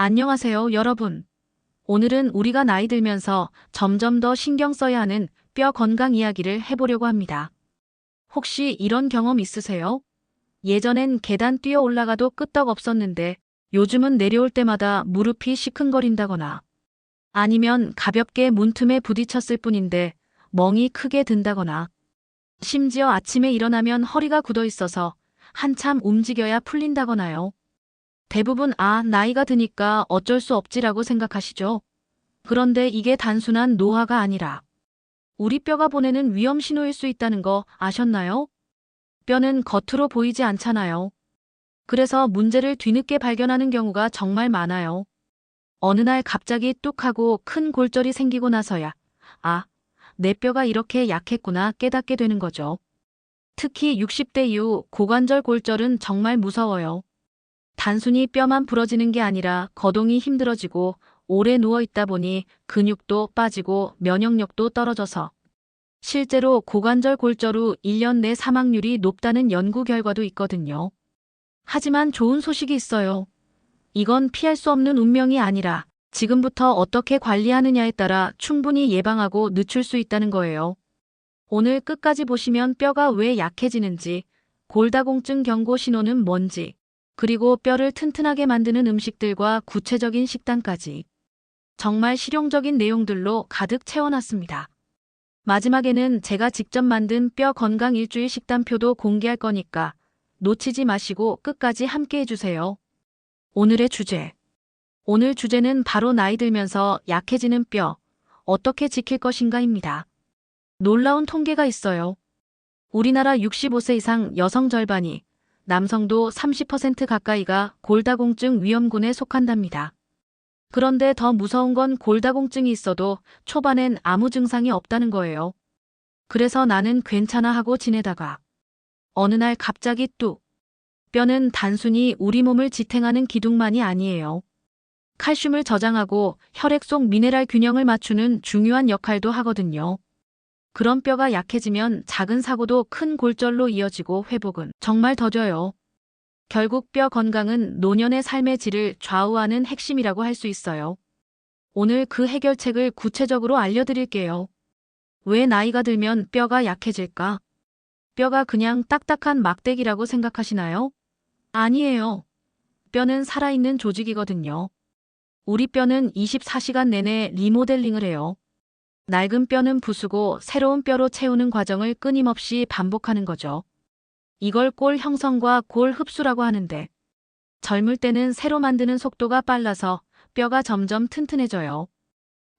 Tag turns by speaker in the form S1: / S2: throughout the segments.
S1: 안녕하세요, 여러분. 오늘은 우리가 나이 들면서 점점 더 신경 써야 하는 뼈 건강 이야기를 해보려고 합니다. 혹시 이런 경험 있으세요? 예전엔 계단 뛰어 올라가도 끄떡 없었는데 요즘은 내려올 때마다 무릎이 시큰거린다거나 아니면 가볍게 문틈에 부딪혔을 뿐인데 멍이 크게 든다거나 심지어 아침에 일어나면 허리가 굳어 있어서 한참 움직여야 풀린다거나요. 대부분 아, 나이가 드니까 어쩔 수 없지라고 생각하시죠? 그런데 이게 단순한 노화가 아니라 우리 뼈가 보내는 위험 신호일 수 있다는 거 아셨나요? 뼈는 겉으로 보이지 않잖아요. 그래서 문제를 뒤늦게 발견하는 경우가 정말 많아요. 어느 날 갑자기 뚝 하고 큰 골절이 생기고 나서야 아, 내 뼈가 이렇게 약했구나 깨닫게 되는 거죠. 특히 60대 이후 고관절 골절은 정말 무서워요. 단순히 뼈만 부러지는 게 아니라 거동이 힘들어지고 오래 누워 있다 보니 근육도 빠지고 면역력도 떨어져서 실제로 고관절 골절 후 1년 내 사망률이 높다는 연구 결과도 있거든요. 하지만 좋은 소식이 있어요. 이건 피할 수 없는 운명이 아니라 지금부터 어떻게 관리하느냐에 따라 충분히 예방하고 늦출 수 있다는 거예요. 오늘 끝까지 보시면 뼈가 왜 약해지는지, 골다공증 경고 신호는 뭔지, 그리고 뼈를 튼튼하게 만드는 음식들과 구체적인 식단까지 정말 실용적인 내용들로 가득 채워놨습니다. 마지막에는 제가 직접 만든 뼈 건강 일주일 식단표도 공개할 거니까 놓치지 마시고 끝까지 함께 해주세요. 오늘의 주제. 오늘 주제는 바로 나이 들면서 약해지는 뼈, 어떻게 지킬 것인가입니다. 놀라운 통계가 있어요. 우리나라 65세 이상 여성 절반이 남성도 30% 가까이가 골다공증 위험군에 속한답니다. 그런데 더 무서운 건 골다공증이 있어도 초반엔 아무 증상이 없다는 거예요. 그래서 나는 괜찮아 하고 지내다가 어느 날 갑자기 뚝. 뼈는 단순히 우리 몸을 지탱하는 기둥만이 아니에요. 칼슘을 저장하고 혈액 속 미네랄 균형을 맞추는 중요한 역할도 하거든요. 그런 뼈가 약해지면 작은 사고도 큰 골절로 이어지고 회복은 정말 더뎌요. 결국 뼈 건강은 노년의 삶의 질을 좌우하는 핵심이라고 할 수 있어요. 오늘 그 해결책을 구체적으로 알려드릴게요. 왜 나이가 들면 뼈가 약해질까? 뼈가 그냥 딱딱한 막대기라고 생각하시나요? 아니에요. 뼈는 살아있는 조직이거든요. 우리 뼈는 24시간 내내 리모델링을 해요. 낡은 뼈는 부수고 새로운 뼈로 채우는 과정을 끊임없이 반복하는 거죠. 이걸 골 형성과 골 흡수라고 하는데 젊을 때는 새로 만드는 속도가 빨라서 뼈가 점점 튼튼해져요.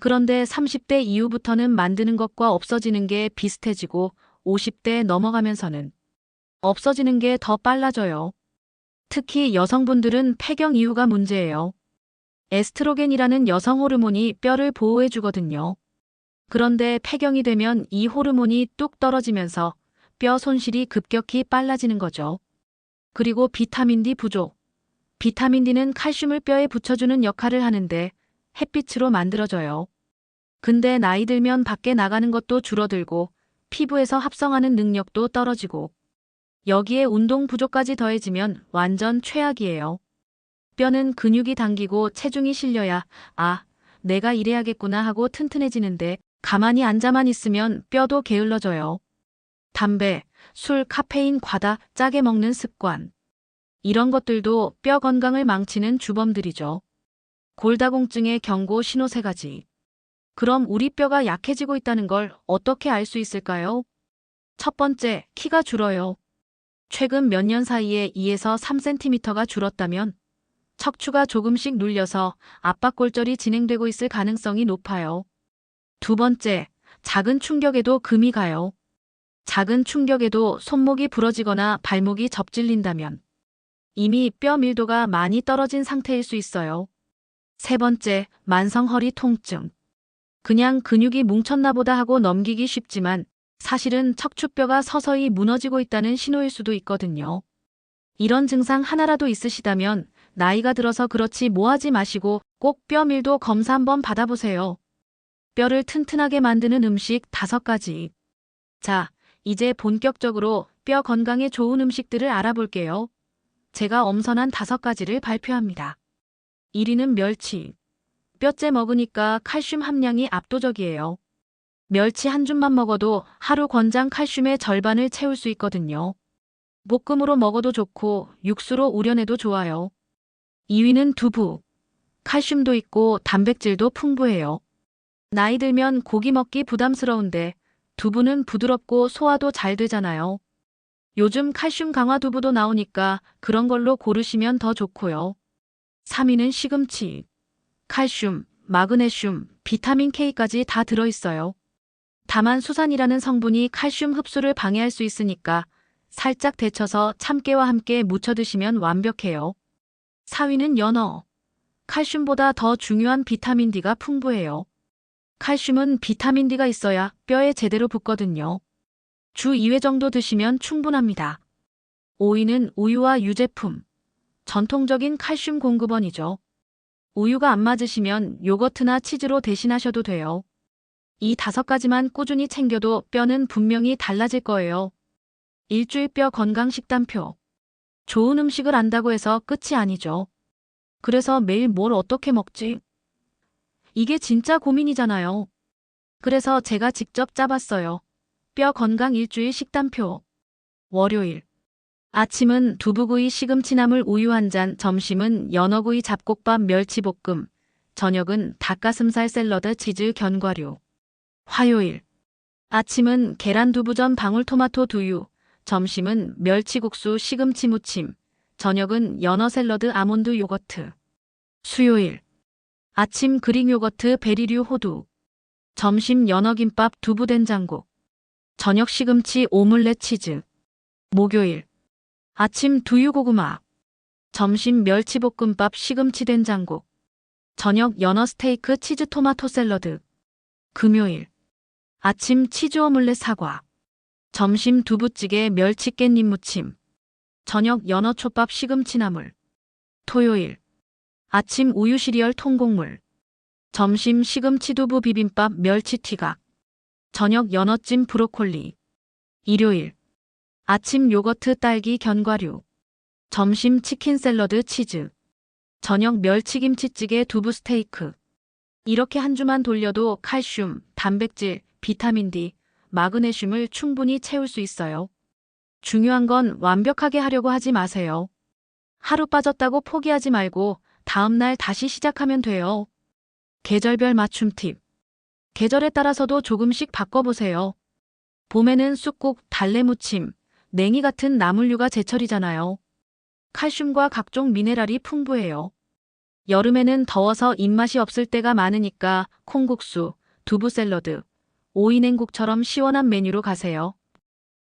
S1: 그런데 30대 이후부터는 만드는 것과 없어지는 게 비슷해지고 50대 넘어가면서는 없어지는 게 더 빨라져요. 특히 여성분들은 폐경 이후가 문제예요. 에스트로겐이라는 여성 호르몬이 뼈를 보호해 주거든요. 그런데 폐경이 되면 이 호르몬이 뚝 떨어지면서 뼈 손실이 급격히 빨라지는 거죠. 그리고 비타민 D 부족. 비타민 D는 칼슘을 뼈에 붙여주는 역할을 하는데 햇빛으로 만들어져요. 근데 나이 들면 밖에 나가는 것도 줄어들고 피부에서 합성하는 능력도 떨어지고 여기에 운동 부족까지 더해지면 완전 최악이에요. 뼈는 근육이 당기고 체중이 실려야 아, 내가 이래야겠구나 하고 튼튼해지는데 가만히 앉아만 있으면 뼈도 게을러져요. 담배, 술, 카페인 과다 짜게 먹는 습관. 이런 것들도 뼈 건강을 망치는 주범들이죠. 골다공증의 경고 신호 세 가지. 그럼 우리 뼈가 약해지고 있다는 걸 어떻게 알 수 있을까요? 첫 번째, 키가 줄어요. 최근 몇 년 사이에 2에서 3cm가 줄었다면 척추가 조금씩 눌려서 압박골절이 진행되고 있을 가능성이 높아요. 두 번째, 작은 충격에도 금이 가요. 작은 충격에도 손목이 부러지거나 발목이 접질린다면 이미 뼈 밀도가 많이 떨어진 상태일 수 있어요. 세 번째, 만성 허리 통증. 그냥 근육이 뭉쳤나 보다 하고 넘기기 쉽지만 사실은 척추뼈가 서서히 무너지고 있다는 신호일 수도 있거든요. 이런 증상 하나라도 있으시다면 나이가 들어서 그렇지 뭐 하지 마시고 꼭 뼈 밀도 검사 한번 받아보세요. 뼈를 튼튼하게 만드는 음식 다섯 가지. 자, 이제 본격적으로 뼈 건강에 좋은 음식들을 알아볼게요. 제가 엄선한 다섯 가지를 발표합니다. 1위는 멸치. 뼈째 먹으니까 칼슘 함량이 압도적이에요. 멸치 한 줌만 먹어도 하루 권장 칼슘의 절반을 채울 수 있거든요. 볶음으로 먹어도 좋고 육수로 우려내도 좋아요. 2위는 두부. 칼슘도 있고 단백질도 풍부해요. 나이 들면 고기 먹기 부담스러운데 두부는 부드럽고 소화도 잘 되잖아요. 요즘 칼슘 강화 두부도 나오니까 그런 걸로 고르시면 더 좋고요. 3위는 시금치. 칼슘, 마그네슘, 비타민 K까지 다 들어있어요. 다만 수산이라는 성분이 칼슘 흡수를 방해할 수 있으니까 살짝 데쳐서 참깨와 함께 무쳐 드시면 완벽해요. 4위는 연어. 칼슘보다 더 중요한 비타민 D가 풍부해요. 칼슘은 비타민 D가 있어야 뼈에 제대로 붙거든요. 주 2회 정도 드시면 충분합니다. 5위는 우유와 유제품. 전통적인 칼슘 공급원이죠. 우유가 안 맞으시면 요거트나 치즈로 대신하셔도 돼요. 이 다섯 가지만 꾸준히 챙겨도 뼈는 분명히 달라질 거예요. 일주일 뼈 건강 식단표. 좋은 음식을 안다고 해서 끝이 아니죠. 그래서 매일 뭘 어떻게 먹지? 이게 진짜 고민이잖아요. 그래서 제가 직접 짜봤어요. 뼈 건강 일주일 식단표. 월요일. 아침은 두부구이 시금치나물 우유 한 잔, 점심은 연어구이 잡곡밥 멸치볶음, 저녁은 닭가슴살 샐러드 치즈 견과류. 화요일. 아침은 계란 두부전 방울토마토 두유, 점심은 멸치국수 시금치 무침, 저녁은 연어 샐러드 아몬드 요거트. 수요일. 아침 그릭 요거트 베리류 호두. 점심 연어김밥 두부 된장국. 저녁 시금치 오믈렛 치즈. 목요일. 아침 두유고구마. 점심 멸치볶음밥 시금치 된장국. 저녁 연어 스테이크 치즈 토마토 샐러드. 금요일. 아침 치즈 오믈렛 사과. 점심 두부찌개 멸치 깻잎 무침. 저녁 연어 초밥 시금치 나물. 토요일. 아침 우유 시리얼 통곡물. 점심 시금치 두부 비빔밥 멸치 튀각. 저녁 연어찜 브로콜리. 일요일. 아침 요거트 딸기 견과류. 점심 치킨 샐러드 치즈. 저녁 멸치김치찌개 두부 스테이크. 이렇게 한 주만 돌려도 칼슘, 단백질, 비타민 D, 마그네슘을 충분히 채울 수 있어요. 중요한 건 완벽하게 하려고 하지 마세요. 하루 빠졌다고 포기하지 말고 다음날 다시 시작하면 돼요. 계절별 맞춤 팁. 계절에 따라서도 조금씩 바꿔보세요. 봄에는 쑥국, 달래무침, 냉이 같은 나물류가 제철이잖아요. 칼슘과 각종 미네랄이 풍부해요. 여름에는 더워서 입맛이 없을 때가 많으니까 콩국수, 두부 샐러드, 오이냉국처럼 시원한 메뉴로 가세요.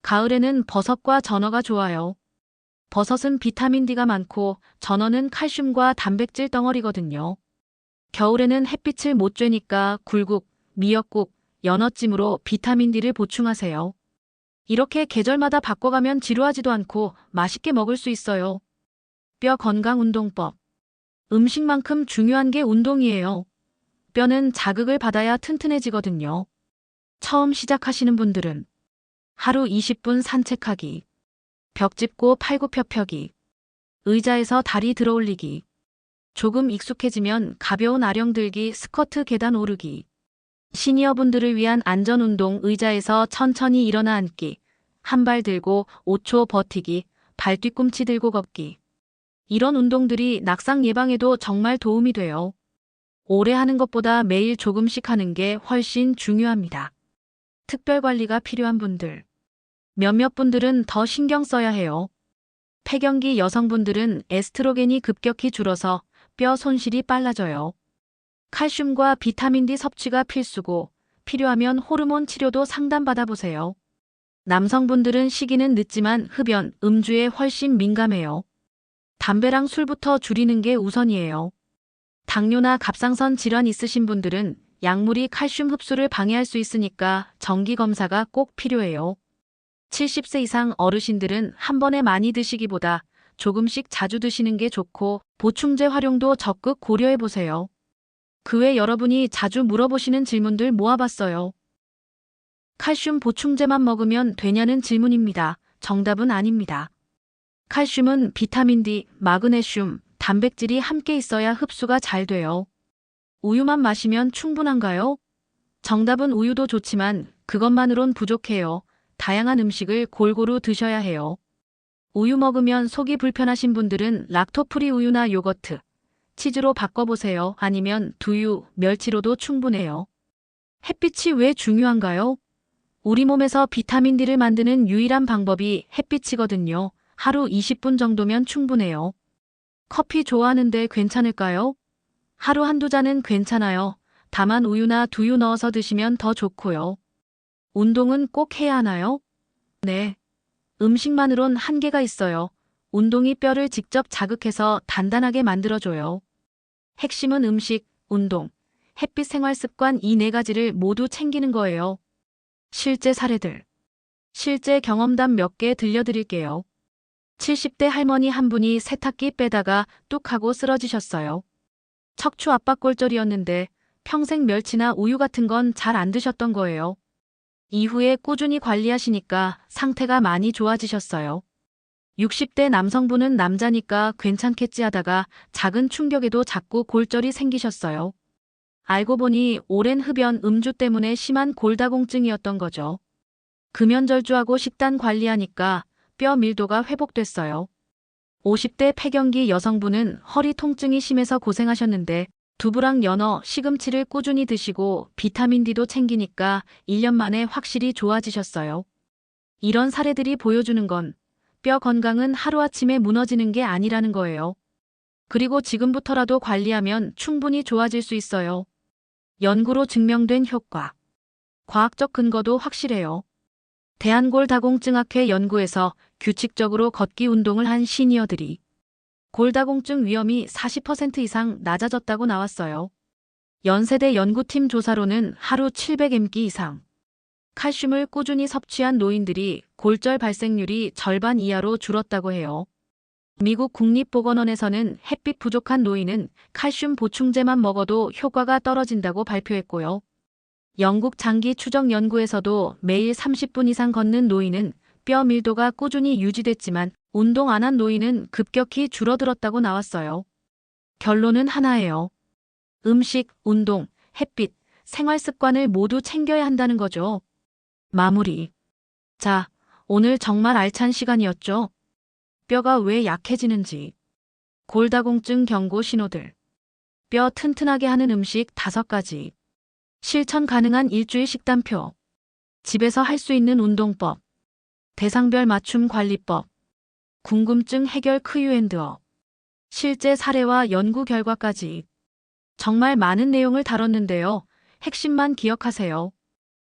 S1: 가을에는 버섯과 전어가 좋아요. 버섯은 비타민 D가 많고 전어는 칼슘과 단백질 덩어리거든요. 겨울에는 햇빛을 못 쬐니까 굴국, 미역국, 연어찜으로 비타민 D를 보충하세요. 이렇게 계절마다 바꿔가면 지루하지도 않고 맛있게 먹을 수 있어요. 뼈 건강 운동법. 음식만큼 중요한 게 운동이에요. 뼈는 자극을 받아야 튼튼해지거든요. 처음 시작하시는 분들은 하루 20분 산책하기, 벽 짚고 팔굽혀펴기, 의자에서 다리 들어올리기, 조금 익숙해지면 가벼운 아령 들기, 스쿼트 계단 오르기, 시니어분들을 위한 안전운동 의자에서 천천히 일어나 앉기, 한 발 들고 5초 버티기, 발 뒤꿈치 들고 걷기. 이런 운동들이 낙상 예방에도 정말 도움이 돼요. 오래 하는 것보다 매일 조금씩 하는 게 훨씬 중요합니다. 특별 관리가 필요한 분들. 몇몇 분들은 더 신경 써야 해요. 폐경기 여성분들은 에스트로겐이 급격히 줄어서 뼈 손실이 빨라져요. 칼슘과 비타민 D 섭취가 필수고 필요하면 호르몬 치료도 상담받아 보세요. 남성분들은 시기는 늦지만 흡연, 음주에 훨씬 민감해요. 담배랑 술부터 줄이는 게 우선이에요. 당뇨나 갑상선 질환 있으신 분들은 약물이 칼슘 흡수를 방해할 수 있으니까 정기 검사가 꼭 필요해요. 70세 이상 어르신들은 한 번에 많이 드시기보다 조금씩 자주 드시는 게 좋고 보충제 활용도 적극 고려해 보세요. 그 외 여러분이 자주 물어보시는 질문들 모아봤어요. 칼슘 보충제만 먹으면 되냐는 질문입니다. 정답은 아닙니다. 칼슘은 비타민 D, 마그네슘, 단백질이 함께 있어야 흡수가 잘 돼요. 우유만 마시면 충분한가요? 정답은 우유도 좋지만 그것만으론 부족해요. 다양한 음식을 골고루 드셔야 해요. 우유 먹으면 속이 불편하신 분들은 락토프리 우유나 요거트, 치즈로 바꿔보세요. 아니면 두유, 멸치로도 충분해요. 햇빛이 왜 중요한가요? 우리 몸에서 비타민 D를 만드는 유일한 방법이 햇빛이거든요. 하루 20분 정도면 충분해요. 커피 좋아하는데 괜찮을까요? 하루 한두 잔은 괜찮아요. 다만 우유나 두유 넣어서 드시면 더 좋고요. 운동은 꼭 해야 하나요? 네. 음식만으론 한계가 있어요. 운동이 뼈를 직접 자극해서 단단하게 만들어줘요. 핵심은 음식, 운동, 햇빛 생활 습관 이 네 가지를 모두 챙기는 거예요. 실제 사례들. 실제 경험담 몇 개 들려드릴게요. 70대 할머니 한 분이 세탁기 빼다가 뚝 하고 쓰러지셨어요. 척추 압박 골절이었는데 평생 멸치나 우유 같은 건 잘 안 드셨던 거예요. 이후에 꾸준히 관리하시니까 상태가 많이 좋아지셨어요. 60대 남성분은 남자니까 괜찮겠지 하다가 작은 충격에도 자꾸 골절이 생기셨어요. 알고 보니 오랜 흡연 음주 때문에 심한 골다공증이었던 거죠. 금연절주하고 식단 관리하니까 뼈 밀도가 회복됐어요. 50대 폐경기 여성분은 허리 통증이 심해서 고생하셨는데 두부랑 연어, 시금치를 꾸준히 드시고 비타민 D도 챙기니까 1년 만에 확실히 좋아지셨어요. 이런 사례들이 보여주는 건 뼈 건강은 하루아침에 무너지는 게 아니라는 거예요. 그리고 지금부터라도 관리하면 충분히 좋아질 수 있어요. 연구로 증명된 효과. 과학적 근거도 확실해요. 대한골다공증학회 연구에서 규칙적으로 걷기 운동을 한 시니어들이 골다공증 위험이 40% 이상 낮아졌다고 나왔어요. 연세대 연구팀 조사로는 하루 700mg 이상 칼슘을 꾸준히 섭취한 노인들이 골절 발생률이 절반 이하로 줄었다고 해요. 미국 국립보건원에서는 햇빛 부족한 노인은 칼슘 보충제만 먹어도 효과가 떨어진다고 발표했고요. 영국 장기 추적 연구에서도 매일 30분 이상 걷는 노인은 뼈 밀도가 꾸준히 유지됐지만 운동 안 한 노인은 급격히 줄어들었다고 나왔어요. 결론은 하나예요. 음식, 운동, 햇빛, 생활 습관을 모두 챙겨야 한다는 거죠. 마무리. 자, 오늘 정말 알찬 시간이었죠? 뼈가 왜 약해지는지. 골다공증 경고 신호들. 뼈 튼튼하게 하는 음식 5가지. 실천 가능한 일주일 식단표. 집에서 할 수 있는 운동법. 대상별 맞춤 관리법. 궁금증 해결 크유앤드업. 실제 사례와 연구 결과까지. 정말 많은 내용을 다뤘는데요. 핵심만 기억하세요.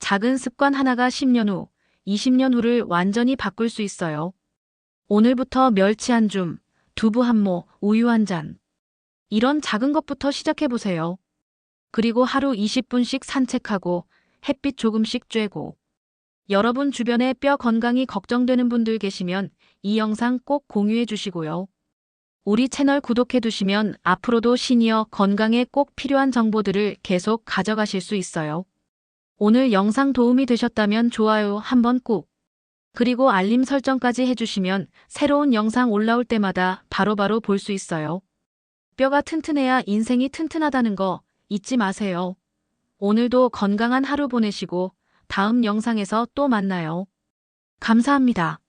S1: 작은 습관 하나가 10년 후, 20년 후를 완전히 바꿀 수 있어요. 오늘부터 멸치 한 줌, 두부 한 모, 우유 한 잔. 이런 작은 것부터 시작해보세요. 그리고 하루 20분씩 산책하고 햇빛 조금씩 쬐고. 여러분 주변에 뼈 건강이 걱정되는 분들 계시면 이 영상 꼭 공유해 주시고요. 우리 채널 구독해 두시면 앞으로도 시니어 건강에 꼭 필요한 정보들을 계속 가져가실 수 있어요. 오늘 영상 도움이 되셨다면 좋아요 한번 꾹. 그리고 알림 설정까지 해주시면 새로운 영상 올라올 때마다 바로바로 볼 수 있어요. 뼈가 튼튼해야 인생이 튼튼하다는 거 잊지 마세요. 오늘도 건강한 하루 보내시고 다음 영상에서 또 만나요. 감사합니다.